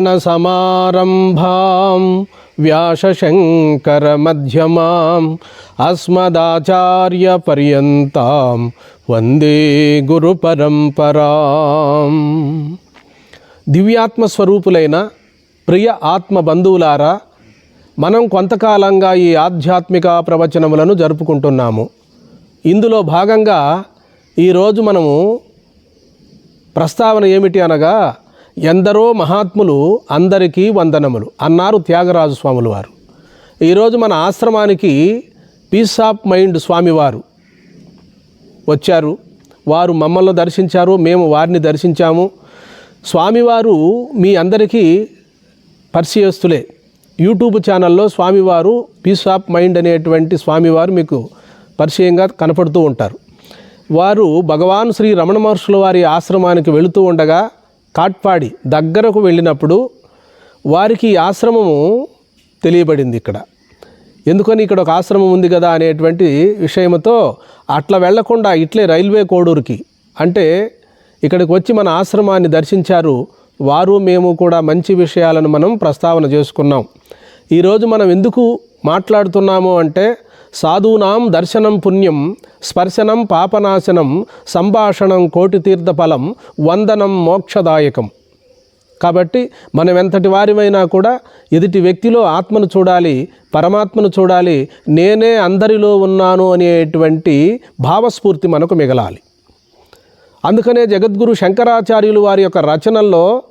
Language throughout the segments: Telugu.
నారాయణసమారంభాం వ్యాసశంకరమధ్యమాం అస్మదాచార్యపర్యంతాం వందే గురుపరంపరాం దివ్యాత్మ స్వరూపులైన ప్రియ ఆత్మ బంధువులారా మనం కొంతకాలంగా ఈ ఆధ్యాత్మిక ప్రవచనములను జరుపుకుంటున్నాము. ఇందులో భాగంగా ఈరోజు మనము ప్రస్తావన ఏమిటి అనగా ఎందరో మహాత్ములు అందరికీ వందనములు అన్నారు త్యాగరాజు స్వాములు వారు. ఈరోజు మన ఆశ్రమానికి పీస్ ఆఫ్ మైండ్ స్వామివారు వచ్చారు. వారు మమ్మల్ని దర్శించారు మేము వారిని దర్శించాము. స్వామివారు మీ అందరికీ పరిచయస్తులే. యూట్యూబ్ ఛానల్లో స్వామివారు పీస్ ఆఫ్ మైండ్ అనేటువంటి స్వామివారు మీకు పరిచయంగా కనపడుతూ ఉంటారు. వారు భగవాన్ శ్రీ రమణ మహర్షుల వారి ఆశ్రమానికి వెళుతూ ఉండగా కాట్పాడి దగ్గరకు వెళ్ళినప్పుడు వారికి ఆశ్రమము తెలియబడింది ఇక్కడ. ఎందుకని ఇక్కడ ఒక ఆశ్రమం ఉంది కదా అనేటువంటి విషయంతో అట్లా వెళ్ళకుండా ఇట్లే రైల్వే కోడూరుకి అంటే ఇక్కడికి వచ్చి మన ఆశ్రమాన్ని దర్శించారు. వారు మేము కూడా మంచి విషయాలను మనం ప్రస్తావన చేసుకున్నాం. ఈరోజు మనం ఎందుకు మాట్లాడుతున్నాము అంటే సాధూనాం దర్శనం పుణ్యం స్పర్శనం పాపనాశనం సంభాషణం కోటితీర్థ ఫలం వందనం మోక్షదాయకం. కాబట్టి మనం ఎంతటి వారిమైనా కూడా ఎదుటి వ్యక్తిలో ఆత్మను చూడాలి పరమాత్మను చూడాలి నేనే అందరిలో ఉన్నాను అనేటువంటి భావస్ఫూర్తి మనకు మిగలాలి. అందుకనే జగద్గురు శంకరాచార్యులు వారి యొక్క రచనల్లో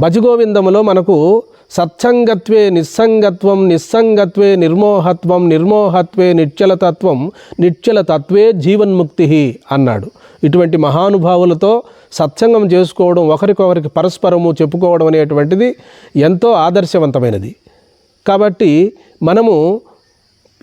భజగోవిందములో మనకు సత్సంగత్వే నిస్సంగత్వం నిస్సంగత్వే నిర్మోహత్వం నిర్మోహత్వే నిశ్చలతత్వం నిశ్చలతత్వే జీవన్ముక్తి అన్నాడు. ఇటువంటి మహానుభావులతో సత్సంగం చేసుకోవడం ఒకరికొకరికి పరస్పరము చెప్పుకోవడం అనేటువంటిది ఎంతో ఆదర్శవంతమైనది. కాబట్టి మనము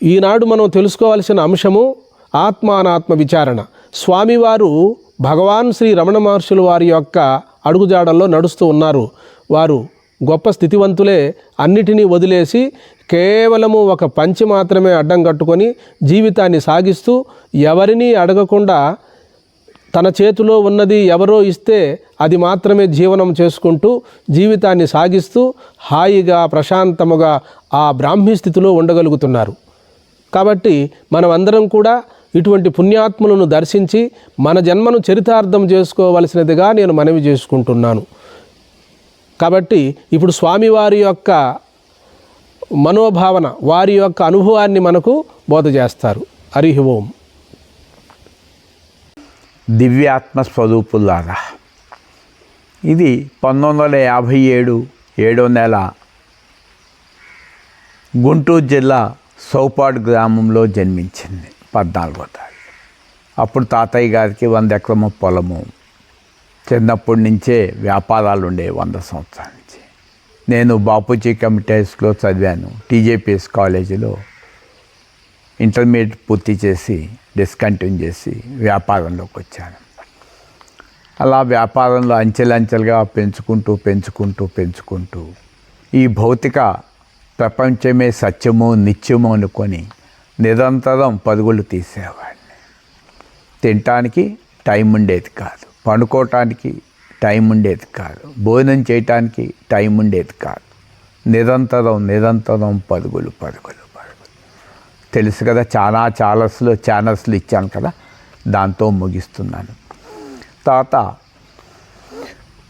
ఈనాడు మనం తెలుసుకోవాల్సిన అంశము ఆత్మానాత్మ విచారణ. స్వామివారు భగవాన్ శ్రీ రమణ మహర్షులు వారి యొక్క అడుగుజాడల్లో నడుస్తూ ఉన్నారు. వారు గొప్ప స్థితివంతులే అన్నిటినీ వదిలేసి కేవలము ఒక పంచి మాత్రమే అడ్డం కట్టుకొని జీవితాన్ని సాగిస్తూ ఎవరినీ అడగకుండా తన చేతిలో ఉన్నది ఎవరో ఇస్తే అది మాత్రమే జీవనం చేసుకుంటూ జీవితాన్ని సాగిస్తూ హాయిగా ప్రశాంతముగా ఆ బ్రాహ్మీ స్థితిలో ఉండగలుగుతున్నారు. కాబట్టి మనమందరం కూడా ఇటువంటి పుణ్యాత్ములను దర్శించి మన జన్మను చరితార్థం చేసుకోవలసినదిగా నేను మనవి చేసుకుంటున్నాను. కాబట్టి ఇప్పుడు స్వామివారి యొక్క మనోభావన వారి యొక్క అనుభవాన్ని మనకు బోధ చేస్తారు. హరి ఓం. దివ్యాత్మ స్వరూపులారా ఇది పంతొమ్మిది వందల యాభై ఏడు ఏడో నెల గుంటూరు జిల్లా సౌపాడు గ్రామంలో జన్మించింది పద్నాలుగో తారీఖు. అప్పుడు తాతయ్య గారికి వంద ఎకరము పొలము. చిన్నప్పటి నుంచే వ్యాపారాలు ఉండే వంద సంవత్సరాల నుంచి. నేను బాపూజీ కమిటీస్లో చదివాను. టీజేపీఎస్ కాలేజీలో ఇంటర్మీడియట్ పూర్తి చేసి డిస్కంటిన్యూ చేసి వ్యాపారంలోకి వచ్చాను. అలా వ్యాపారంలో అంచెలంచెలుగా పెంచుకుంటూ పెంచుకుంటూ పెంచుకుంటూ ఈ భౌతిక ప్రపంచమే సత్యము నిత్యము అనుకొని నిరంతరం పరుగులు తీసేవాడిని. తినటానికి టైం ఉండేది కాదు. పండుకోవటానికి టైం ఉండేది కాదు. భోజనం చేయటానికి టైం ఉండేది కాదు. నిరంతరం నిరంతరం పరుగులు పరుగులు పరుగులు తెలుసు కదా చాలా ఛానల్స్లో ఛానల్స్లు ఇచ్చాను కదా దాంతో ముగిస్తున్నాను. తర్వాత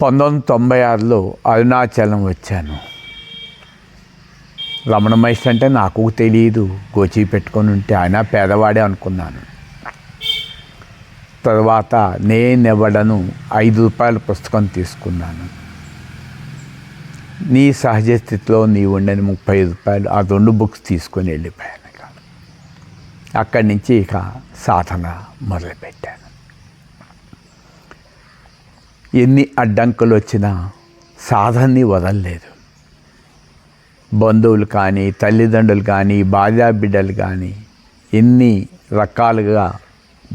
పంతొమ్మిది తొంభై ఆరులో అరుణాచలం వచ్చాను. రమణ మహేష్ అంటే నాకు తెలియదు గోచి పెట్టుకొని ఉంటే ఆయన పేదవాడే అనుకున్నాను. తర్వాత నేనెవడను ఐదు రూపాయల పుస్తకం తీసుకున్నాను. నీ సహజ స్థితిలో నీ ఉండని ముప్పై రూపాయలు ఆ రెండు బుక్స్ తీసుకొని వెళ్ళిపోయాను ఇక. అక్కడి నుంచి ఇక సాధన మొదలుపెట్టాను. ఎన్ని అడ్డంకులు వచ్చినా సాధనని వదలలేదు. బంధువులు కానీ తల్లిదండ్రులు కానీ భార్యా బిడ్డలు కానీ ఎన్ని రకాలుగా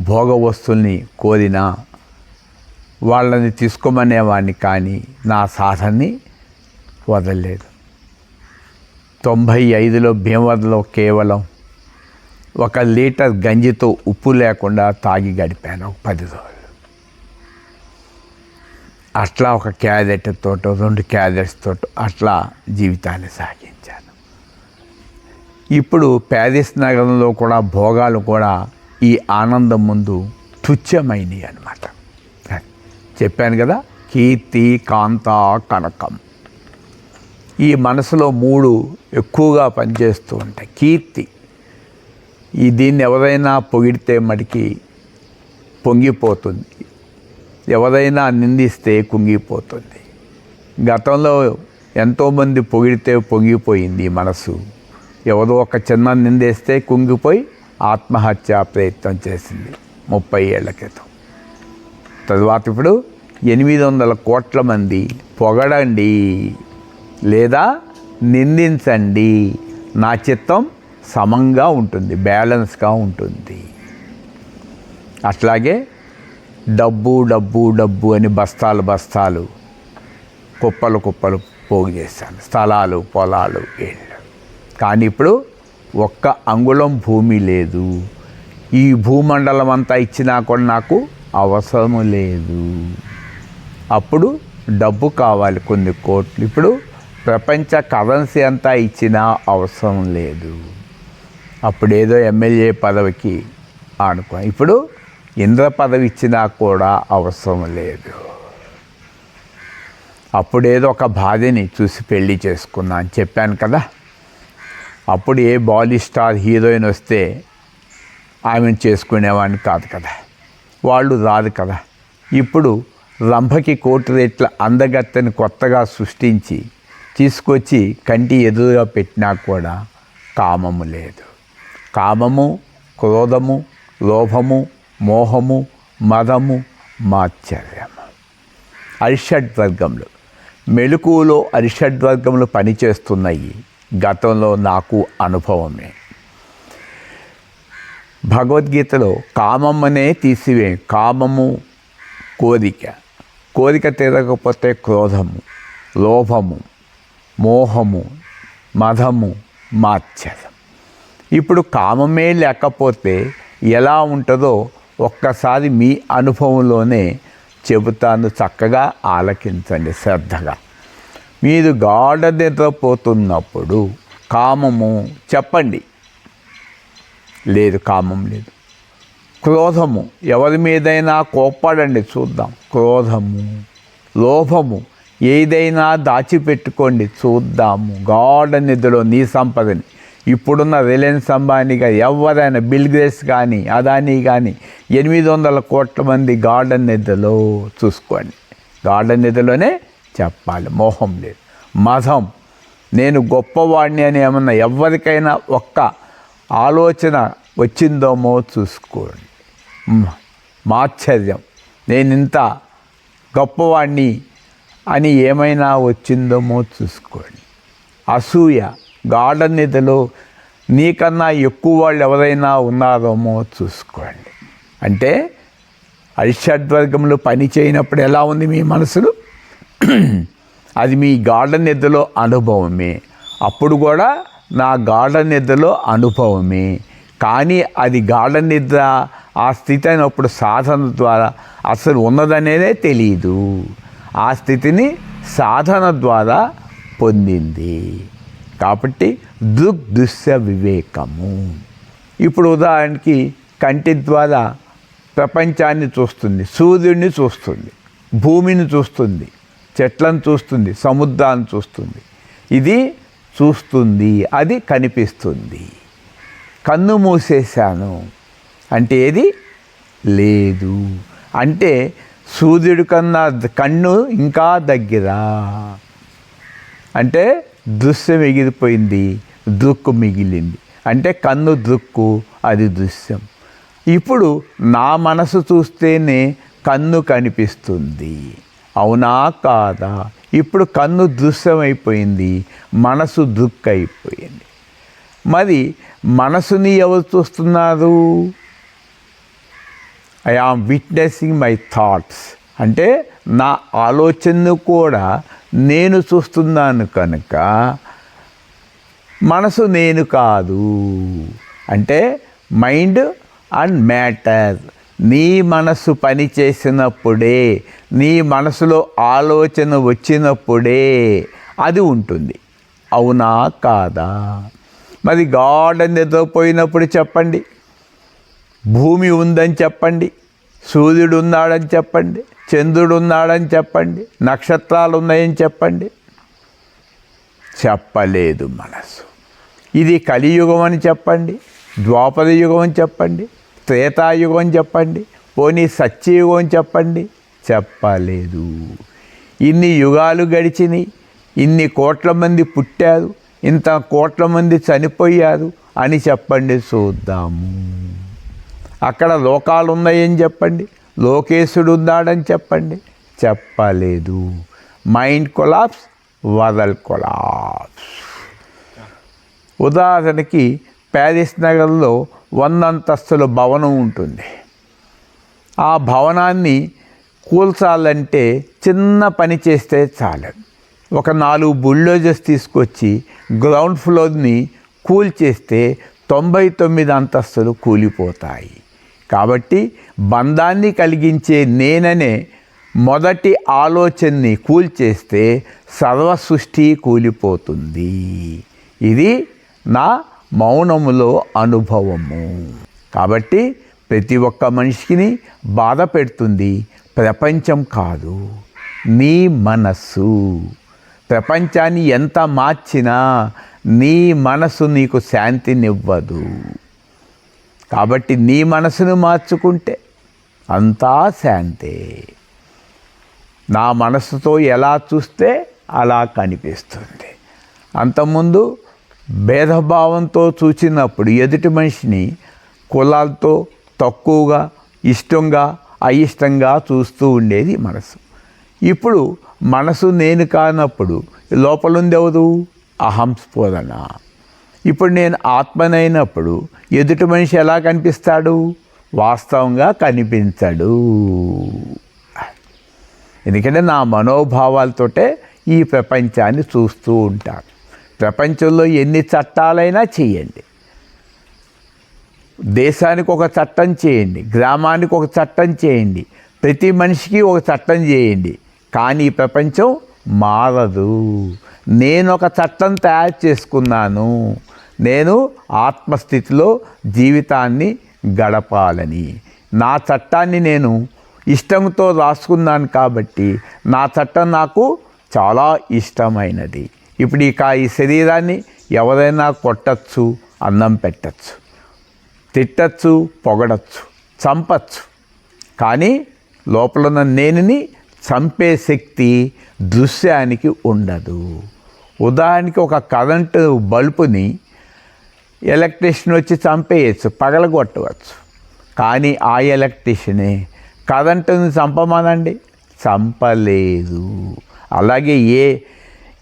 భోగ వస్తువుల్ని కోరినా వాళ్ళని తీసుకోమనేవాడిని కానీ నా సాధనని వదలలేదు. తొంభై ఐదులో భీమవరంలో కేవలం ఒక లీటర్ గంజితో ఉప్పు లేకుండా తాగి గడిపాను ఒక పది రోజులు. అట్లా ఒక క్యారెట్ రెండు క్యారెట్స్ అట్లా జీవితాన్ని సాగించాను. ఇప్పుడు ప్యారిస్ నగరంలో కూడా భోగాలు కూడా ఈ ఆనందం ముందు తుచ్చమైనవి అనమాట చెప్పాను కదా కీర్తి కాంత కనకం. ఈ మనసులో మూడు ఎక్కువగా పనిచేస్తూ ఉంటాయి. కీర్తి ఈ దీన్ని ఎవరైనా పొగిడితే మడికి పొంగిపోతుంది. ఎవరైనా నిందిస్తే కుంగిపోతుంది. గతంలో ఎంతోమంది పొగిడితే పొంగిపోయింది మనసు. ఎవరో ఒక చిన్న నిందేస్తే కుంగిపోయి ఆత్మహత్య ప్రయత్నం చేసింది ముప్పై ఏళ్ళ క్రితం. తరువాత ఇప్పుడు ఎనిమిది వందల కోట్ల మంది పొగడండి లేదా నిందించండి. నా చిత్తం సమంగా ఉంటుంది బ్యాలెన్స్గా ఉంటుంది. అట్లాగే డబ్బు డబ్బు డబ్బు అని బస్తాలు బస్తాలు కుప్పలు కుప్పలు పోగు చేశాను. స్థలాలు పొలాలు ఇళ్ళు. కానీ ఇప్పుడు ఒక్క అంగుళం భూమి లేదు. ఈ భూమండలం అంతా ఇచ్చినా కూడా నాకు అవసరము లేదు. అప్పుడు డబ్బు కావాలి కొన్ని కోట్లు. ఇప్పుడు ప్రపంచ కరెన్సీ అంతా ఇచ్చినా అవసరం లేదు. అప్పుడు ఏదో ఎమ్మెల్యే పదవికి ఆనుకో ఇప్పుడు ఇంద్ర పదవి ఇచ్చినా కూడా అవసరం లేదు. అప్పుడు ఏదో ఒక భార్యని చూసి పెళ్ళి చేసుకున్నా అని చెప్పాను కదా. అప్పుడు ఏ బాలీ స్టార్ హీరోయిన్ వస్తే ఆమెను చేసుకునేవాడిని కాదు కదా. వాళ్ళు రాదు కదా. ఇప్పుడు రంభకి కోటి రేట్ల అందగత్తెని కొత్తగా సృష్టించి తీసుకొచ్చి కంటి ఎదురుగా పెట్టినా కూడా కామము లేదు. కామము క్రోధము లోభము మోహము మదము మాత్సర్యము. అరిషడ్వర్గములు. మెలకువలో అరిషడ్వర్గములు పనిచేస్తున్నాయి. గతంలో నాకు అనుభవమే. భగవద్గీతలో కామమ్మనే తీసివే కామము కోరిక. కోరిక తీరకపోతే క్రోధము లోభము మోహము మధము మాత్సర్యం ఇప్పుడు కామమే లేకపోతే ఎలా ఉంటుందో ఒక్కసారి మీ అనుభవంలోనే చెబుతాను చక్కగా ఆలకించండి శ్రద్ధగా. మీరు గాఢ నిద్రపోతున్నప్పుడు కామము చెప్పండి. లేదు కామం లేదు. క్రోధము ఎవరి మీదైనా కోప్పడండి చూద్దాం. క్రోధము లోభము ఏదైనా దాచిపెట్టుకోండి చూద్దాము. గాఢ నిధిలో నీ సంపదని. ఇప్పుడున్న రిలయన్స్ అంబానీగా ఎవరైనా బిల్ గ్రేస్ కానీ అదానీ కానీ ఎనిమిది వందల కోట్ల మంది గార్డెన్ నిధిలో చూసుకోండి. గార్డెన్ నిధిలోనే చెప్పాలి. మోహం లేదు. మతం నేను గొప్పవాడిని అని ఏమన్నా ఎవరికైనా ఒక్క ఆలోచన వచ్చిందేమో చూసుకోండి. మాశ్చర్యం నేను ఇంత గొప్పవాడిని అని ఏమైనా వచ్చిందేమో చూసుకోండి. అసూయ. గాఢ నిధిలో. నీకన్నా ఎక్కువ వాళ్ళు ఎవరైనా ఉన్నారేమో చూసుకోండి. అంటే అరిషడ్వర్గంలో పని చేయనప్పుడు ఎలా ఉంది మీ మనసులు? అది మీ గార్డెన్ నిద్రలో అనుభవమే. అప్పుడు కూడా నా గార్డెన్ నిద్రలో అనుభవమే. కానీ అది గార్డెన్ నిద్ర ఆ స్థితి అయినప్పుడు సాధన ద్వారా అసలు ఉన్నదనేదే తెలియదు ఆ స్థితిని సాధన ద్వారా పొందింది. కాబట్టి దృక్ దృశ్య వివేకము. ఇప్పుడు ఉదాహరణకి కంటి ద్వారా ప్రపంచాన్ని చూస్తుంది సూర్యుడిని చూస్తుంది భూమిని చూస్తుంది. చెట్లను చూస్తుంది సముద్రాన్ని చూస్తుంది. ఇది చూస్తుంది అది కనిపిస్తుంది. కన్ను మూసేశాను. అంటే ఏది? లేదు. అంటే సూర్యుడి కన్నా కన్ను ఇంకా దగ్గర. అంటే దృశ్యం ఎగిరిపోయింది దృక్కు మిగిలింది. అంటే కన్ను దృక్కు అది దృశ్యం. ఇప్పుడు నా మనసు చూస్తేనే కన్ను కనిపిస్తుంది. అవునా కాదా? ఇప్పుడు కన్ను దృశ్యం అయిపోయింది మనసు దృక్ అయిపోయింది మరి మనసుని ఎవరు చూస్తున్నారు? I am witnessing my thoughts అంటే నా ఆలోచనను కూడా నేను చూస్తున్నాను కనుక మనసు నేను కాదు. అంటే మైండ్ అండ్ మ్యాటర్. నీ మనసు పని చేసినప్పుడే నీ మనసులో ఆలోచన వచ్చినప్పుడే అది ఉంటుంది. అవునా కాదా? మరి గాఢ నిద్రపోయినప్పుడు చెప్పండి. భూమి ఉందని చెప్పండి. సూర్యుడు ఉన్నాడని చెప్పండి. చంద్రుడు ఉన్నాడని చెప్పండి. నక్షత్రాలు ఉన్నాయని చెప్పండి. చెప్పలేదు మనసు. ఇది కలియుగం అని చెప్పండి. ద్వాపర యుగం అని చెప్పండి. త్రేతాయుగం చెప్పండి పోనీ సత్యయుగం చెప్పండి చెప్పలేదు. ఇన్ని యుగాలు గడిచినాయి ఇన్ని కోట్ల మంది పుట్టారు ఇంత కోట్ల మంది చనిపోయారు అని చెప్పండి చూద్దాము. అక్కడ లోకాలు ఉన్నాయని చెప్పండి లోకేశుడు ఉన్నాడని చెప్పండి చెప్పలేదు. మైండ్ కొలాప్స్ వదల్ కొలాప్స్ ఉదాహరణకి ప్యారిస్ నగర్లో వంద అంతస్తుల భవనం ఉంటుంది. ఆ భవనాన్ని కూల్చాలంటే చిన్న పని చేస్తే చాలు ఒక నాలుగు బుల్డోజర్స్ తీసుకొచ్చి గ్రౌండ్ ఫ్లోర్ని కూల్చేస్తే తొంభై తొమ్మిది అంతస్తులు కూలిపోతాయి. కాబట్టి బంధాన్ని కలిగించే నేననే మొదటి ఆలోచనని కూల్చేస్తే సర్వ సృష్టి కూలిపోతుంది. ఇది నా మౌనములో అనుభవము. కాబట్టి ప్రతి ఒక్క మనిషిని బాధ పెడుతుంది. ప్రపంచం కాదు. నీ మనస్సు. ప్రపంచాన్ని ఎంత మార్చినా నీ మనసు నీకు శాంతినివ్వదు. కాబట్టి నీ మనసును మార్చుకుంటే అంతా శాంతే. నా మనసుతో ఎలా చూస్తే అలా కనిపిస్తుంది. అంతకుముందు భేదభావంతో చూసినప్పుడు ఎదుటి మనిషిని కులాలతో తక్కువగా ఇష్టంగా అయిష్టంగా చూస్తూ ఉండేది మనసు. ఇప్పుడు మనసు నేను కానప్పుడు లోపలుందెవదు అహంస్ఫోదన ఇప్పుడు నేను ఆత్మనైనప్పుడు ఎదుటి మనిషి ఎలా కనిపిస్తాడు? వాస్తవంగా కనిపించడు. ఎందుకంటే నా మనోభావాలతోటే ఈ ప్రపంచాన్ని చూస్తూ ఉంటాను. ప్రపంచంలో ఎన్ని చట్టాలైనా చేయండి. దేశానికి ఒక చట్టం చేయండి. గ్రామానికి ఒక చట్టం చేయండి. ప్రతి మనిషికి ఒక చట్టం చేయండి. కానీ ప్రపంచం మారదు. నేను ఒక చట్టం తయారు చేసుకున్నాను. నేను ఆత్మస్థితిలో జీవితాన్ని గడపాలని. నా చట్టాన్ని నేను ఇష్టంతో రాసుకున్నాను కాబట్టి నా చట్టం నాకు చాలా ఇష్టమైనది. ఇప్పుడు ఇక ఈ శరీరాన్ని ఎవరైనా కొట్టచ్చు అన్నం పెట్టచ్చు తిట్టచ్చు పొగడచ్చు చంపచ్చు. కానీ లోపల ఉన్న నేనుని చంపే శక్తి దృశ్యానికి ఉండదు. ఉదాహరణకి ఒక కరెంటు బల్బుని ఎలక్ట్రీషియన్ వచ్చి చంపేయచ్చు పగలగొట్టవచ్చు. కానీ ఆ ఎలక్ట్రీషియనే కరెంటుని చంపమనండి? చంపలేదు. అలాగే ఏ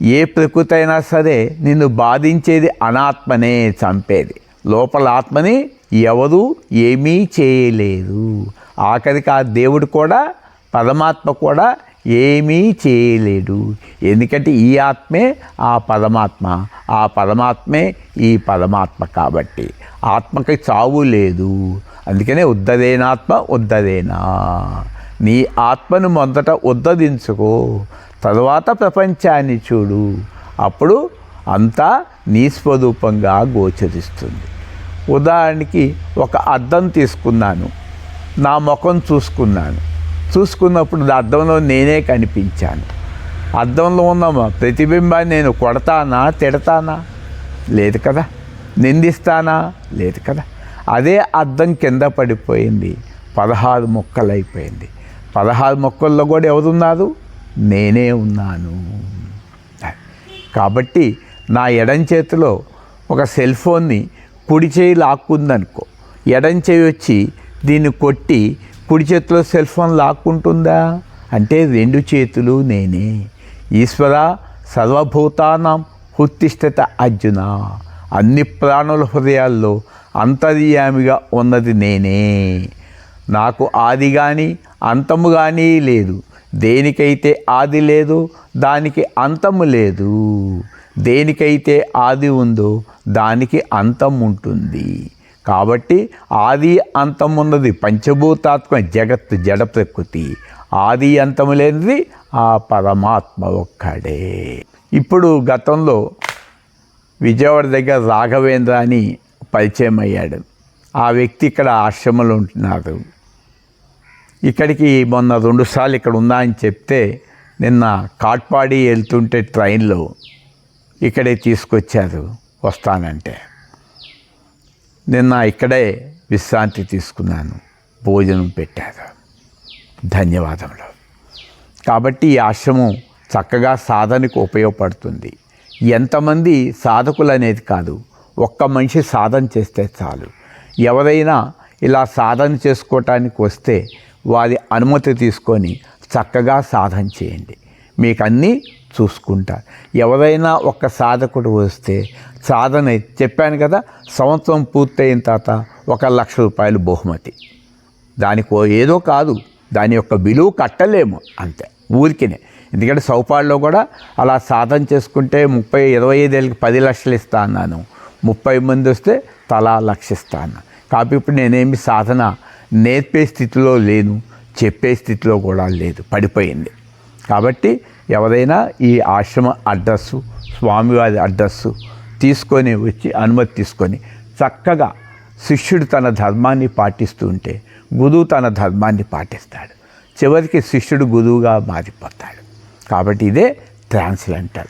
ఏ ప్రకృతి అయినా సరే నిన్ను బాధించేది అనాత్మనే చంపేది. లోపల ఆత్మని ఎవరు ఏమీ చేయలేదు. ఆఖరికి ఆ దేవుడు కూడా పరమాత్మ కూడా ఏమీ చేయలేడు. ఎందుకంటే ఈ ఆత్మే ఆ పరమాత్మ. ఆ పరమాత్మే ఈ పరమాత్మ కాబట్టి ఆత్మకి చావు లేదు. అందుకనే ఉద్దరేనాత్మ ఉద్దరేనా నీ ఆత్మను మొదట ఉద్ధరించుకో. తరువాత ప్రపంచాన్ని చూడు. అప్పుడు అంతా నీ స్వరూపంగా గోచరిస్తుంది. ఉదాహరణకి ఒక అద్దం తీసుకున్నాను. నా ముఖం చూసుకున్నాను. చూసుకున్నప్పుడు అద్దంలో నేనే కనిపించాను. అద్దంలో ఉన్న ప్రతిబింబాన్ని నేను కొడతానా తిడతానా? లేదు కదా. నిందిస్తానా? లేదు కదా. అదే అద్దం కింద పడిపోయింది. పదహారు మొక్కలైపోయింది. పదహారు మొక్కల్లో కూడా ఎవరున్నారు? నేనే ఉన్నాను. కాబట్టి నా ఎడం చేతిలో ఒక సెల్ ఫోన్ని కుడి చేయి లాక్కుందనుకో. ఎడం చేయి వచ్చి దీన్ని కొట్టి కుడి చేతిలో సెల్ ఫోన్ లాక్కుంటుందా? అంటే రెండు చేతులు నేనే. ఈశ్వర సర్వభూతానం ఉత్తిష్టత అర్జున. అన్ని ప్రాణుల హృదయాల్లో అంతర్యామిగా ఉన్నది నేనే. నాకు ఆది కానీ అంతము కానీ లేదు. దేనికైతే ఆది లేదు దానికి అంతము లేదు. దేనికైతే ఆది ఉందో దానికి అంతం ఉంటుంది. కాబట్టి ఆది అంతం ఉన్నది పంచభూతాత్మ జగత్ జడ ప్రకృతి. ఆది అంతము లేనిది ఆ పరమాత్మ ఒక్కడే. ఇప్పుడు గతంలో విజయవాడ దగ్గర రాఘవేంద్ర అని పరిచయం అయ్యాడు. ఆ వ్యక్తి ఇక్కడ ఆశ్రమంలో ఉంటున్నారు. ఇక్కడికి మొన్న రెండుసార్లు ఇక్కడ ఉందా అని చెప్తే నిన్న కాట్పాడి వెళ్తుంటే ట్రైన్లో ఇక్కడే తీసుకొచ్చారు వస్తానంటే. నిన్న ఇక్కడే విశ్రాంతి తీసుకున్నాను భోజనం పెట్టారు. ధన్యవాదములు. కాబట్టి ఈ ఆశ్రమం చక్కగా సాధనకు ఉపయోగపడుతుంది. ఎంతమంది సాధకులు అనేది కాదు ఒక్క మనిషి సాధన చేస్తే చాలు. ఎవరైనా ఇలా సాధన చేసుకోవటానికి వస్తే వారి అనుమతి తీసుకొని చక్కగా సాధన చేయండి. మీకు అన్నీ చూసుకుంటారు. ఎవరైనా ఒక్క సాధకుడు వస్తే సాధన చెప్పాను కదా సంవత్సరం పూర్తయిన తర్వాత ఒక లక్ష రూపాయలు బహుమతి. దానికి ఏదో కాదు దాని యొక్క విలువ కట్టలేము అంతే ఊరికినే. ఎందుకంటే సౌపాడులో కూడా అలా సాధన చేసుకుంటే ముప్పై ఇరవై ఐదేళ్ళకి పది లక్షలు ఇస్తా అన్నాను. ముప్పై మంది వస్తే తలా లక్ష ఇస్తా అన్నాను కాబట్టి ఇప్పుడు నేనేమి సాధన నేర్పే స్థితిలో లేను చెప్పే స్థితిలో కూడా లేదు పడిపోయింది. కాబట్టి ఎవరైనా ఈ ఆశ్రమ అడ్రస్సు స్వామివారి అడ్రస్సు తీసుకొని వచ్చి అనుమతి తీసుకొని చక్కగా శిష్యుడు తన ధర్మాన్ని పాటిస్తూ ఉంటే గురువు తన ధర్మాన్ని పాటిస్తాడు. చివరికి శిష్యుడు గురువుగా మారిపోతాడు. కాబట్టి ఇదే ట్రాన్స్లెంటల్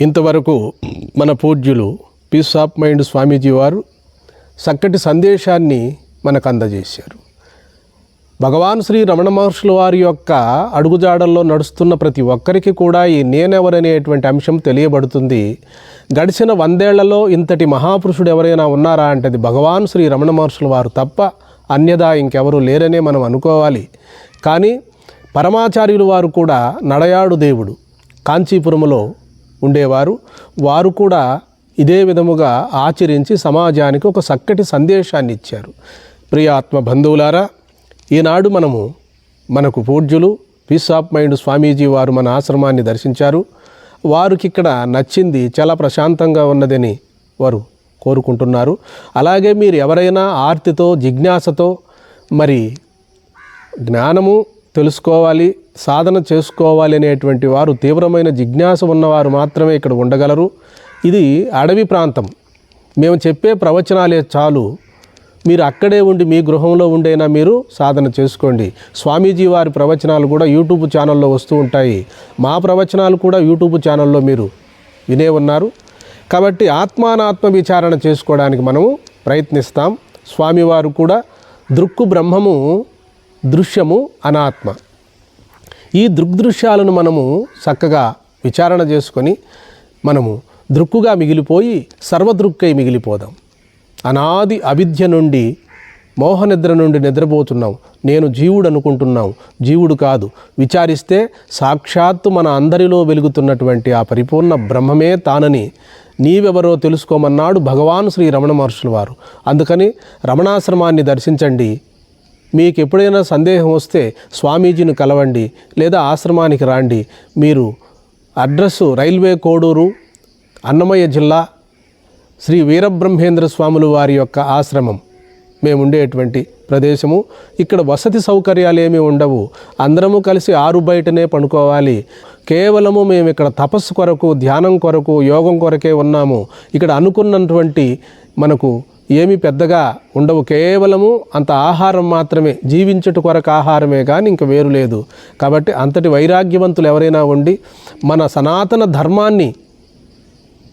ఇంతవరకు మన పూజ్యులు పీస్ ఆఫ్ మైండ్ స్వామీజీ వారు చక్కటి సందేశాన్ని మనకు అందజేశారు భగవాన్ శ్రీ రమణ మహర్షుల వారి యొక్క అడుగుజాడల్లో నడుస్తున్న ప్రతి ఒక్కరికి కూడా ఈ నేనెవరనేటువంటి అంశం తెలియబడుతుంది. గడిచిన వందేళ్ళలో ఇంతటి మహాపురుషుడు ఎవరైనా ఉన్నారా అంటే అది భగవాన్ శ్రీ రమణ మహర్షుల వారు తప్ప అన్యదా ఇంకెవరూ లేరనే మనం అనుకోవాలి. కానీ పరమాచార్యులు వారు కూడా నడయాడు దేవుడు. కాంచీపురములో ఉండేవారు. వారు కూడా ఇదే విధముగా ఆచరించి సమాజానికి ఒక చక్కటి సందేశాన్ని ఇచ్చారు ప్రియాత్మ బంధువులారా ఈనాడు మనము మనకు పూజ్యులు పీస్ ఆఫ్ మైండ్ స్వామీజీ వారు మన ఆశ్రమాన్ని దర్శించారు. వారికి ఇక్కడ నచ్చింది చాలా ప్రశాంతంగా ఉన్నదని వారు కోరుకుంటున్నారు. అలాగే మీరు ఎవరైనా ఆర్తితో జిజ్ఞాసతో మరి జ్ఞానము తెలుసుకోవాలి సాధన చేసుకోవాలి అనేటువంటి వారు తీవ్రమైన జిజ్ఞాస ఉన్నవారు మాత్రమే ఇక్కడ ఉండగలరు. ఇది అడవి ప్రాంతం. మేము చెప్పే ప్రవచనాలే చాలు. మీరు అక్కడే ఉండి మీ గృహంలో ఉండైనా మీరు సాధన చేసుకోండి. స్వామీజీ వారి ప్రవచనాలు కూడా యూట్యూబ్ ఛానల్లో వస్తూ ఉంటాయి. మా ప్రవచనాలు కూడా యూట్యూబ్ ఛానల్లో మీరు వినే ఉన్నారు. కాబట్టి ఆత్మానాత్మ విచారణ చేసుకోవడానికి మనము ప్రయత్నిస్తాం. స్వామివారు కూడా దృక్కు బ్రహ్మము దృశ్యము అనాత్మ. ఈ దృగ్దృశ్యాలను మనము చక్కగా విచారణ చేసుకొని మనము దృక్కుగా మిగిలిపోయి సర్వదృక్కై మిగిలిపోదాం. అనాది అవిద్య నుండి మోహనిద్ర నుండి నిద్రపోతున్నాం. నేను జీవుడు అనుకుంటున్నాం జీవుడు కాదు. విచారిస్తే సాక్షాత్తు మన అందరిలో వెలుగుతున్నటువంటి ఆ పరిపూర్ణ బ్రహ్మమే తానని నీవెవరో తెలుసుకోమన్నాడు భగవాన్ శ్రీ రమణ మహర్షుల వారు. అందుకని రమణాశ్రమాన్ని దర్శించండి. మీకు ఎప్పుడైనా సందేహం వస్తే స్వామీజీని కలవండి లేదా ఆశ్రమానికి రాండి. మీరు అడ్రస్సు రైల్వే కోడూరు అన్నమయ్య జిల్లా శ్రీ వీరబ్రహ్మేంద్ర స్వాములు వారి యొక్క ఆశ్రమం. మేము ఉండేటువంటి ప్రదేశము. ఇక్కడ వసతి సౌకర్యాలు ఏమీ ఉండవు. అందరము కలిసి ఆరు బయటనే పడుకోవాలి కేవలము మేము ఇక్కడ తపస్సు కొరకు ధ్యానం కొరకు యోగం కొరకే ఉన్నాము. ఇక్కడ అనుకున్నటువంటి మనకు ఏమి పెద్దగా ఉండవు. కేవలము అంత ఆహారం మాత్రమే జీవించుట కొరకు ఆహారమే కానీ ఇంక వేరు లేదు. కాబట్టి అంతటి వైరాగ్యవంతులు ఎవరైనా ఉండి మన సనాతన ధర్మాన్ని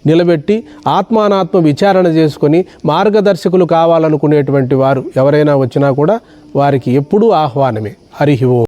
నిలబెట్టి ఆత్మానాత్మ విచారణ చేసుకొని మార్గదర్శకులు కావాలనుకునేటువంటి వారు ఎవరైనా వచ్చినా కూడా వారికి ఎప్పుడూ ఆహ్వానమే. హరి ఓం.